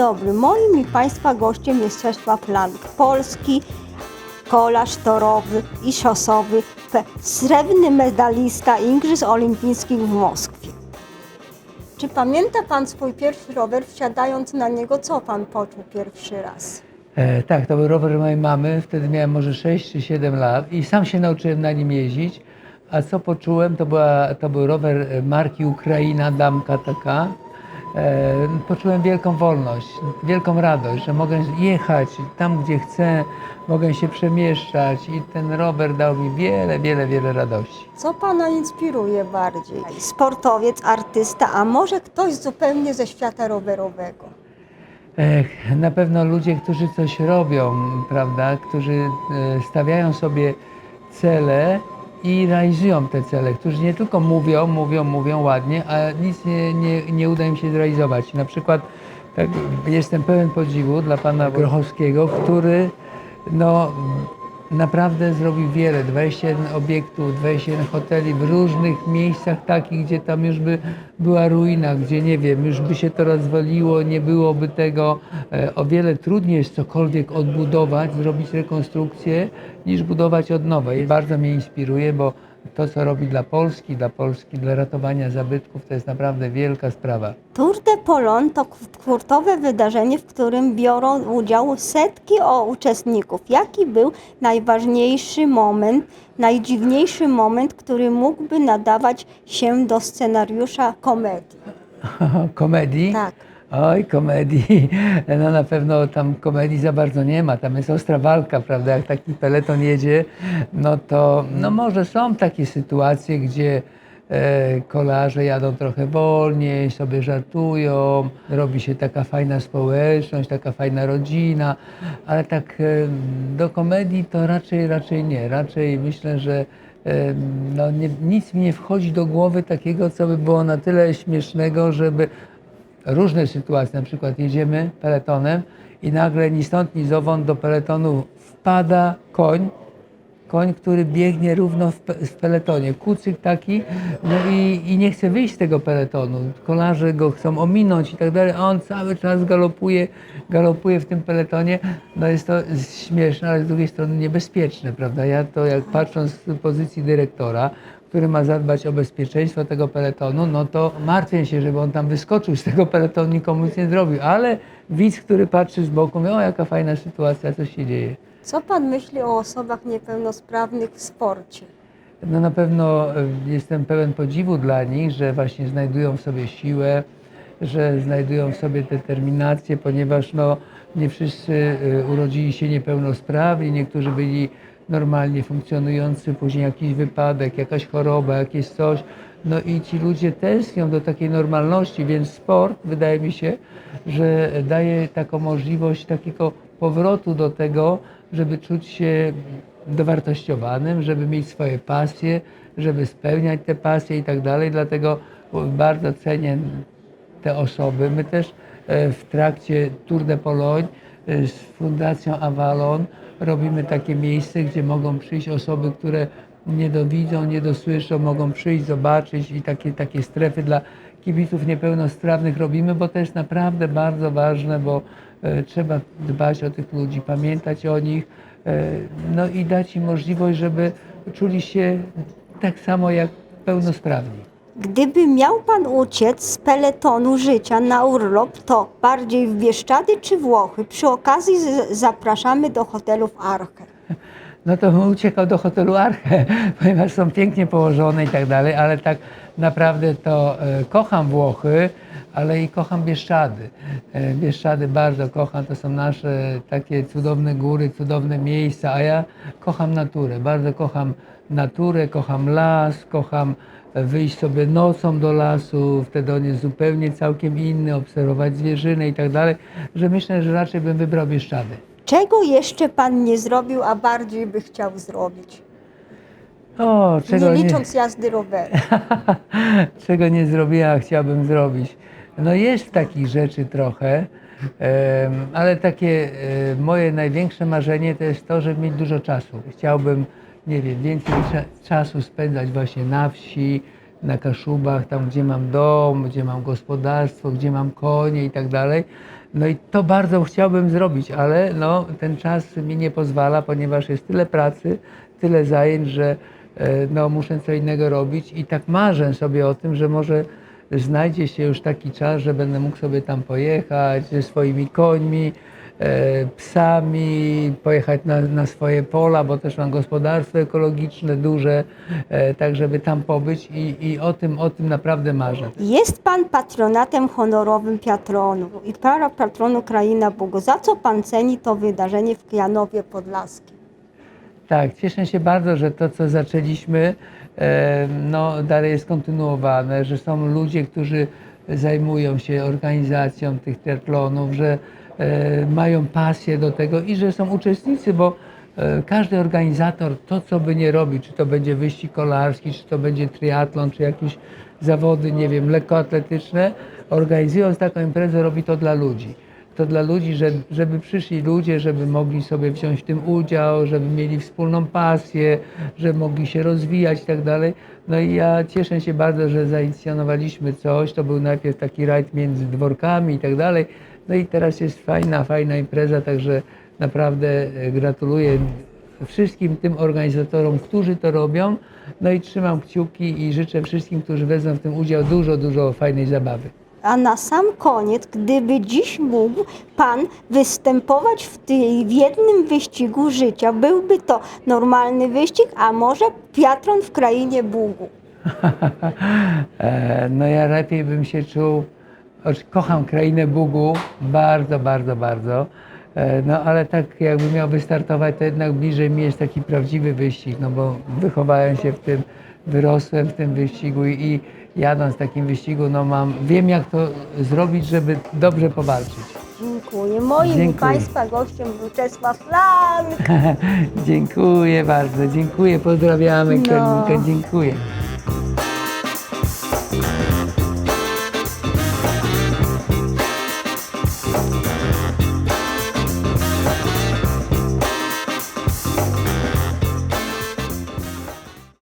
dobry. Moim i Państwa gościem jest Czesław Lang, polski kolarz torowy i szosowy, srebrny medalista Igrzysk Olimpijskich w Moskwie. Czy pamięta Pan swój pierwszy rower, wsiadając na niego? Co Pan poczuł pierwszy raz? E, tak, to był rower mojej mamy, wtedy miałem może 6 czy 7 lat i sam się nauczyłem na nim jeździć. A co poczułem, to, była, to był rower marki Ukraina, damka taka. E, poczułem wielką wolność, wielką radość, że mogę jechać tam, gdzie chcę, mogę się przemieszczać i ten rower dał mi wiele, wiele, wiele radości. Co Pana inspiruje bardziej? Sportowiec, artysta, a może ktoś zupełnie ze świata rowerowego? Ech, na pewno ludzie, którzy coś robią, prawda, którzy e, stawiają sobie cele i realizują te cele, którzy nie tylko mówią, mówią, mówią ładnie, a nic nie, nie, nie uda im się zrealizować. Na przykład tak, jestem pełen podziwu dla pana Grochowskiego, który no, naprawdę zrobił wiele, 21 obiektów, 21 hoteli w różnych miejscach takich, gdzie tam już by była ruina, gdzie nie wiem, już by się to rozwaliło, nie byłoby tego. E, o wiele trudniej jest cokolwiek odbudować, zrobić rekonstrukcję, niż budować od nowa. I bardzo mnie inspiruje, bo to, co robi dla Polski, dla Polski, dla ratowania zabytków, to jest naprawdę wielka sprawa. Tour de Polon to hurtowe wydarzenie, w którym biorą udział setki uczestników. Jaki był najważniejszy moment, najdziwniejszy moment, który mógłby nadawać się do scenariusza komedii? Komedii? Tak. Oj, komedii. No na pewno tam komedii za bardzo nie ma. Tam jest ostra walka, prawda? Jak taki peleton jedzie, no to no może są takie sytuacje, gdzie e, kolarze jadą trochę wolniej, sobie żartują, robi się taka fajna społeczność, taka fajna rodzina, ale tak e, do komedii to raczej, raczej nie. Raczej myślę, że e, no, nie, nic mi nie wchodzi do głowy takiego, co by było na tyle śmiesznego, żeby różne sytuacje, na przykład jedziemy peletonem i nagle ni stąd, ni zowąd do peletonu wpada koń, koń, który biegnie równo w, pe- w peletonie, kucyk taki, no i, i nie chce wyjść z tego peletonu. Kolarze go chcą ominąć i tak dalej, a on cały czas galopuje, galopuje w tym peletonie. No jest to śmieszne, ale z drugiej strony niebezpieczne, prawda? Ja to jak patrząc z pozycji dyrektora, który ma zadbać o bezpieczeństwo tego peletonu, no to martwię się, żeby on tam wyskoczył z tego peletonu, nikomu nic nie zrobił. Ale widz, który patrzy z boku, mówi, o jaka fajna sytuacja, co się dzieje. Co Pan myśli o osobach niepełnosprawnych w sporcie? No na pewno e, jestem pełen podziwu dla nich, że właśnie znajdują w sobie siłę, że znajdują w sobie determinację, ponieważ no, nie wszyscy e, urodzili się niepełnosprawni, niektórzy byli normalnie funkcjonujący, później jakiś wypadek, jakaś choroba, jakieś coś. No i ci ludzie tęsknią do takiej normalności, więc sport wydaje mi się, że daje taką możliwość takiego powrotu do tego, żeby czuć się dowartościowanym, żeby mieć swoje pasje, żeby spełniać te pasje i tak dalej. Dlatego bardzo cenię te osoby. My też e, w trakcie Tour de Pologne z Fundacją Avalon robimy takie miejsce, gdzie mogą przyjść osoby, które nie dowidzą, nie mogą przyjść, zobaczyć i takie, takie strefy dla kibiców niepełnosprawnych robimy, bo to jest naprawdę bardzo ważne, bo e, trzeba dbać o tych ludzi, pamiętać o nich, e, no i dać im możliwość, żeby czuli się tak samo jak pełnosprawni. Gdyby miał Pan uciec z peletonu życia na urlop, to bardziej w Bieszczady czy Włochy? Przy okazji zapraszamy do hotelu w Arche. no to bym uciekał do hotelu Arche, ponieważ są pięknie położone i tak dalej, ale tak naprawdę to e, kocham Włochy, ale i kocham Bieszczady. E, Bieszczady bardzo kocham, to są nasze takie cudowne góry, cudowne miejsca, a ja kocham naturę, bardzo kocham naturę, kocham las, kocham wyjść sobie nocą do lasu, wtedy on jest zupełnie całkiem inny, obserwować zwierzynę i tak dalej, że myślę, że raczej bym wybrał Bieszczady. Czego jeszcze Pan nie zrobił, a bardziej by chciał zrobić? O, czego nie licząc jazdy rowerem. czego nie zrobiłem, a chciałbym zrobić. No jest takich rzeczy trochę, ale takie e, moje największe marzenie to jest to, żeby mieć dużo czasu. Chciałbym, nie wiem, więcej cza- czasu spędzać właśnie na wsi, na Kaszubach, tam gdzie mam dom, gdzie mam gospodarstwo, gdzie mam konie i tak dalej. No i to bardzo chciałbym zrobić, ale no, ten czas mi nie pozwala, ponieważ jest tyle pracy, tyle zajęć, że e, no, muszę co innego robić i tak marzę sobie o tym, że może znajdzie się już taki czas, że będę mógł sobie tam pojechać ze swoimi końmi, e, psami, pojechać na, na swoje pola, bo też mam gospodarstwo ekologiczne duże, e, tak żeby tam pobyć i, i o, tym, o tym naprawdę marzę. Jest pan patronatem honorowym Piatronu i para patronu Kraina Bogu. Za co pan ceni to wydarzenie w Kijanowie Podlaskim? Tak, cieszę się bardzo, że to, co zaczęliśmy, no, dalej jest kontynuowane, że są ludzie, którzy zajmują się organizacją tych triatlonów, że mają pasję do tego i że są uczestnicy, bo każdy organizator to, co by nie robił, czy to będzie wyścig kolarski, czy to będzie triatlon, czy jakieś zawody, nie wiem, lekkoatletyczne, organizując taką imprezę, robi to dla ludzi to dla ludzi, że, żeby przyszli ludzie, żeby mogli sobie wziąć w tym udział, żeby mieli wspólną pasję, żeby mogli się rozwijać i tak dalej. No i ja cieszę się bardzo, że zainicjonowaliśmy coś. To był najpierw taki rajd między dworkami i tak dalej. No i teraz jest fajna, fajna impreza, także naprawdę e, gratuluję wszystkim tym organizatorom, którzy to robią. No i trzymam kciuki i życzę wszystkim, którzy wezmą w tym udział, dużo, dużo fajnej zabawy. A na sam koniec, gdyby dziś mógł Pan występować w, tej, w jednym wyścigu życia, byłby to normalny wyścig, a może Piatron w Krainie Bugu. E, No ja lepiej bym się czuł, kocham krainę Bugu, bardzo, bardzo, bardzo. E, No ale tak jakby miał wystartować, to jednak bliżej mi jest taki prawdziwy wyścig, no bo wychowałem się w tym, wyrosłem w tym wyścigu i, jadąc w takim wyścigu, no mam, wiem jak to zrobić, żeby dobrze powalczyć. Dziękuję. Moim i Dziękuję. Państwa gościem był Czesław Lank. dziękuję bardzo, dziękuję, pozdrawiamy No. Karolika, dziękuję.